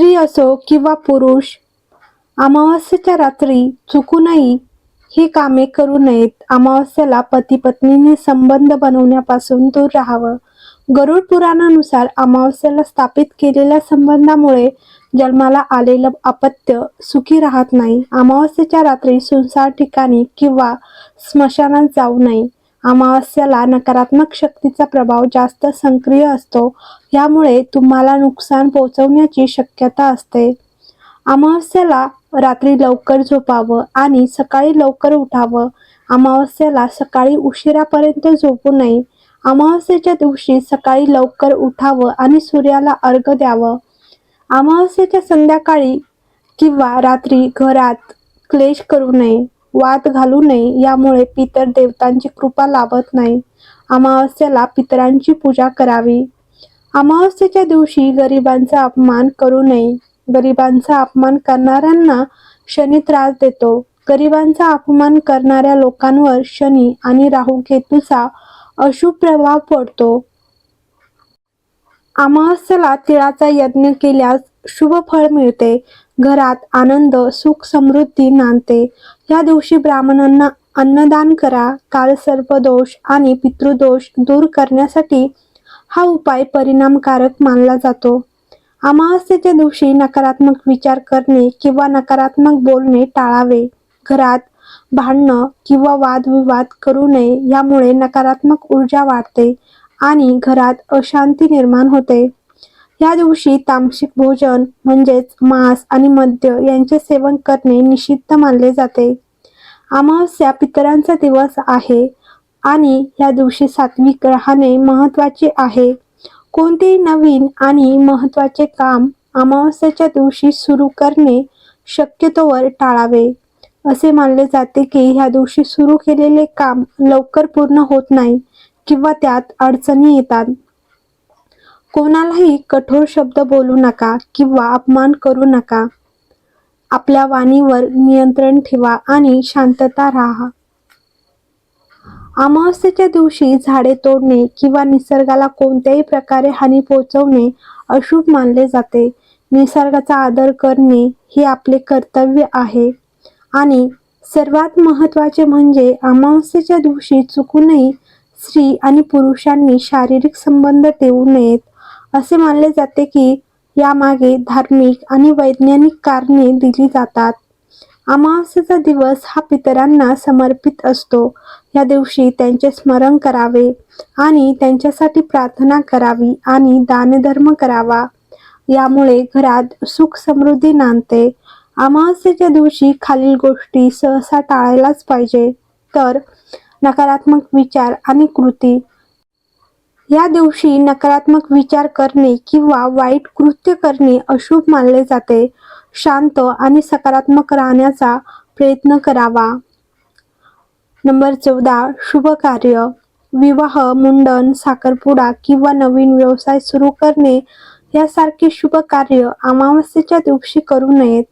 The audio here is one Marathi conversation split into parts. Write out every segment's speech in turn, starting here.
स्त्री असो किंवा पुरुष अमावस्येच्या रात्री चुकूनही ही कामे करू नयेत. अमावस्येला पती पत्नीने संबंध बनवण्यापासून दूर राहावं. गरुड पुराणानुसार अमावस्येला स्थापित केलेल्या संबंधामुळे जन्माला आलेलं अपत्य सुखी राहत नाही. अमावस्येच्या रात्री सुनसार ठिकाणी किंवा स्मशानात जाऊ नये. अमावस्याला नकारात्मक शक्तीचा प्रभाव जास्त सक्रिय असतो. यामुळे तुम्हाला नुकसान पोहोचवण्याची शक्यता असते. अमावस्याला रात्री लवकर झोपावं आणि सकाळी लवकर उठावं. अमावस्याला सकाळी उशिरापर्यंत झोपू नये. अमावस्येच्या दिवशी सकाळी लवकर उठावं आणि सूर्याला अर्घ द्यावं. अमावस्येच्या संध्याकाळी किंवा रात्री घरात क्लेश करू नये. वाद घालू नये. यामुळे पितर देवतांची कृपा लाभत नाही. अमावस्येला पितरांची पूजा करावी. अमावस्येच्या दिवशी गरिबांचा अपमान करू नये. गरिबांचा अपमान करणाऱ्यांना शनी त्रास देतो. गरिबांचा अपमान करणाऱ्या लोकांवर शनी आणि राहू केतूचा अशुभ प्रभाव पडतो. अमावस्येला तिळाचा यज्ञ केल्यास शुभ फळ मिळते घरात आनंद सुख समृद्धी नांदते. या दिवशी ब्राह्मणांना अन्नदान करा काल सर्पदोष आणि पितृदोष दूर करण्यासाठी हा उपाय परिणामकारक मानला जातो. अमावस्येच्या दिवशी नकारात्मक विचार करणे किंवा नकारात्मक बोलणे टाळावे. घरात भांडणं किंवा वादविवाद करू नये यामुळे नकारात्मक ऊर्जा वाढते आणि घरात अशांती निर्माण होते. या दिवशी तामसिक भोजन म्हणजेच मांस आणि मद्य यांचे सेवन करणे निषिद्ध मानले जाते. अमावस्या पितरांचा दिवस आहे आणि या दिवशी सात्विक राहणे महत्त्वाचे आहे. कोणतेही नवीन आणि महत्त्वाचे काम अमावस्याच्या दिवशी सुरू करणे शक्यतोवर टाळावे. असे मानले जाते की ह्या दिवशी सुरू केलेले काम लवकर पूर्ण होत नाही किंवा त्यात अडचणी येतात. कोणालाही कठोर शब्द बोलू नका किंवा अपमान करू नका. आपल्या वाणीवर नियंत्रण ठेवा आणि शांतता राहा. अमावस्येच्या दिवशी झाडे तोडणे किंवा निसर्गाला कोणत्याही प्रकारे हानी पोहोचवणे अशुभ मानले जाते. निसर्गाचा आदर करणे हे आपले कर्तव्य आहे. आणि सर्वात महत्त्वाचे म्हणजे अमावस्येच्या दिवशी चुकूनही स्त्री आणि पुरुषांनी शारीरिक संबंध ठेवू नयेत. असे मानले जाते की यामागे धार्मिक आणि वैज्ञानिक कारणे दिली जातात. अमावस्येचा दिवस हा पितरांना समर्पित असतो. या दिवशी त्यांचे स्मरण करावे आणि त्यांच्यासाठी प्रार्थना करावी आणि दानधर्म करावा. यामुळे घरात सुख समृद्धी नांदते. अमावस्येच्या दिवशी खालील गोष्टी सहसा टाळायलाच पाहिजे. तर नकारात्मक विचार आणि कृती या दिवशी नकारात्मक विचार करणे किंवा वाईट कृत्य करणे अशुभ मानले जाते. शांत आणि सकारात्मक राहण्याचा प्रयत्न करावा. नंबर चौदा शुभ कार्य. विवाह मुंडन साखरपुडा किंवा नवीन व्यवसाय सुरू करणे यासारखे शुभ कार्य अमावस्येच्या दिवशी करू नयेत.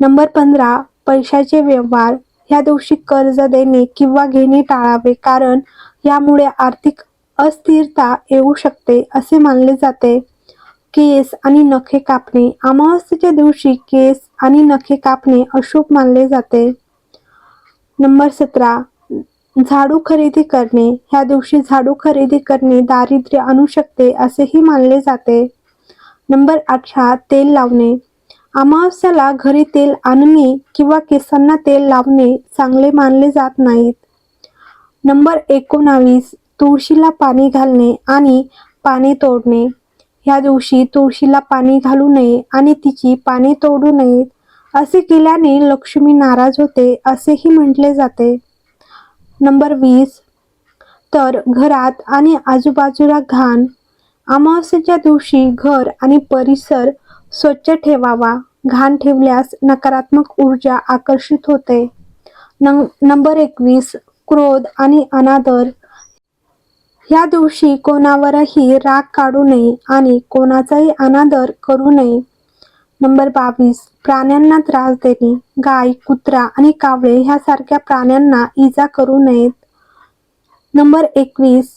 नंबर पंधरा पैशाचे व्यवहार. या दिवशी कर्ज देणे किंवा घेणे टाळावे कारण यामुळे आर्थिक अस्थिरता येऊ शकते असे मानले जाते. केस आणि नखे कापणे. अमावस्येच्या दिवशी केस आणि नखे कापणे अशुभ मानले जाते. नंबर सतरा. झाडू खरेदी करणे. ह्या दिवशी झाडू खरेदी करणे दारिद्र्य आणू शकते असेही मानले जाते. नंबर अठरा. तेल लावणे. अमावस्याला घरी तेल आणणे किंवा केसांना तेल लावणे चांगले मानले जात नाहीत. नंबर एकोणावीस. तुळशीला पाणी घालणे आणि पाने तोडणे. ह्या दिवशी तुळशीला पाणी घालू नये आणि तिची पाने तोडू नयेत असे केल्याने लक्ष्मी नाराज होते असेही म्हटले जाते. नंबर वीस. तर घरात आणि आजूबाजूला घाण. अमावस्येच्या दिवशी घर आणि परिसर स्वच्छ ठेवावा. घाण ठेवल्यास नकारात्मक ऊर्जा आकर्षित होते. नंबर एकवीस. क्रोध आणि अनादर. या दिवशी कोणावरही राग काढू नये आणि कोणाचाही अनादर करू नये. नंबर बावीस. प्राण्यांना त्रास देणे. गाय कुत्रा आणि कावळे ह्यासारख्या प्राण्यांना इजा करू नयेत. नंबर एकवीस.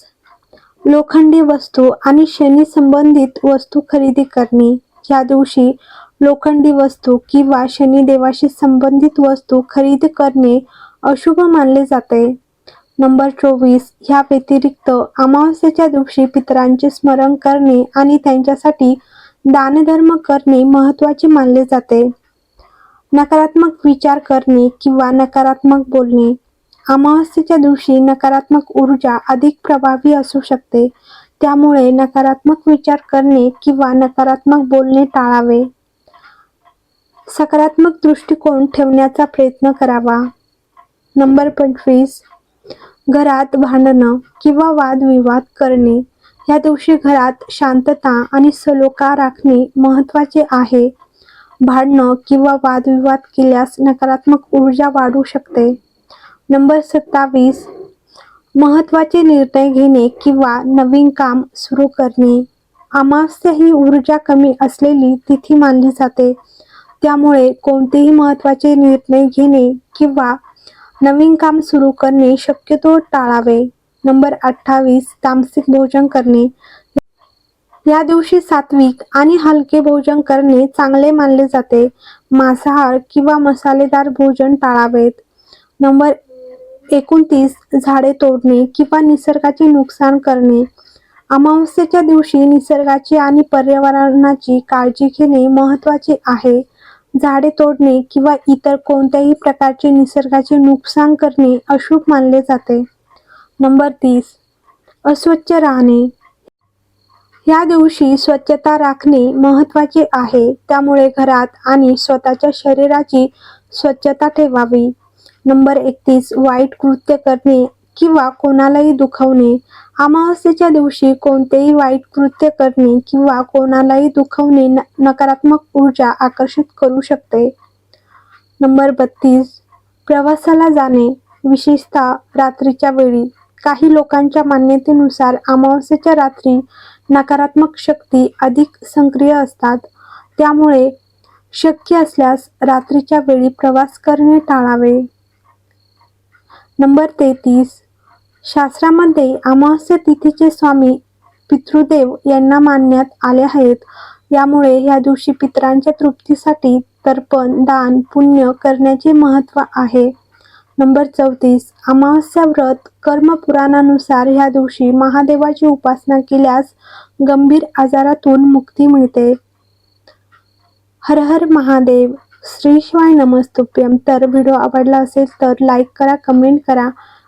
लोखंडी वस्तू आणि शनी संबंधित वस्तू खरेदी करणे. या दिवशी लोखंडी वस्तू किंवा शनिदेवाशी संबंधित वस्तू खरेदी करणे अशुभ मानले जाते. नंबर चोवीस. ह्या व्यतिरिक्त अमावस्येच्या दिवशी पितरांचे स्मरण करणे आणि त्यांच्यासाठी दानधर्म करणे महत्त्वाचे मानले जाते. नकारात्मक विचार करणे किंवा नकारात्मक बोलणे. अमावस्येच्या दिवशी नकारात्मक ऊर्जा अधिक प्रभावी असू शकते. त्यामुळे नकारात्मक विचार करणे किंवा नकारात्मक बोलणे टाळावे. सकारात्मक दृष्टिकोन ठेवण्याचा प्रयत्न करावा. नंबर पंचवीस. घरात भांडणं किंवा वादविवाद करणे या दिवशी घरात शांतता आणि सलोखा राखणे महत्त्वाचे आहे. भांडणं किंवा वादविवाद केल्यास नकारात्मक ऊर्जा वाढू शकते. नंबर सत्तावीस. महत्त्वाचे निर्णय घेणे किंवा नवीन काम सुरू करणे. अमावस्या ही ऊर्जा कमी असलेली तिथी मानली जाते. त्यामुळे कोणतेही महत्त्वाचे निर्णय घेणे किंवा नवीन काम सुरू करणे शक्यतो टाळावे. नंबर अठ्ठावीस तामसिक भोजन करणे. या दिवशी सात्विक आणि हलके भोजन करणे चांगले मानले जाते. मांसाहार किंवा मसालेदार भोजन टाळावेत. नंबर एकोणतीस झाडे तोडणे किंवा निसर्गाचे नुकसान करणे. अमावस्येच्या दिवशी निसर्गाची आणि पर्यावरणाची काळजी घेणे महत्त्वाचे आहे. झाडे तोडणे किंवा इतर कोणत्याही प्रकारचे निसर्गाचे नुकसान करणे अशुभ मानले जाते. नंबर तीस. अस्वच्छ राहणे. या दिवशी स्वच्छता राखणे महत्त्वाचे आहे. त्यामुळे घरात आणि स्वतःच्या शरीराची स्वच्छता ठेवावी. नंबर एकतीस. वाईट कृत्य करणे किंवा कोणालाही दुखवणे. अमावस्येच्या दिवशी कोणतेही वाईट कृत्य करणे किंवा कोणालाही दुखवणे न नकारात्मक ऊर्जा आकर्षित करू शकते. नंबर बत्तीस. प्रवासाला जाणे विशेषतः रात्रीच्या वेळी. काही लोकांच्या मान्यतेनुसार अमावस्येच्या रात्री नकारात्मक शक्ती अधिक सक्रिय असतात. त्यामुळे शक्य असल्यास रात्रीच्या वेळी प्रवास करणे टाळावे. नंबर तेहतीस. शास्त्रामध्ये अमावस्या तिथीचे स्वामी पितृदेव यांना मानण्यात आले आहेत. यामुळे या दिवशी पितरांच्या तृप्तीसाठी तर्पण दान पुण्य करण्याचे महत्त्व आहे. नंबर चौतीस. अमावस्या व्रत कर्मपुराणानुसार ह्या दिवशी महादेवाची उपासना केल्यास गंभीर आजारातून मुक्ती मिळते. हर हर महादेव. श्री शिवाय तर व्हिडिओ आवडला असेल तर लाईक करा कमेंट करा.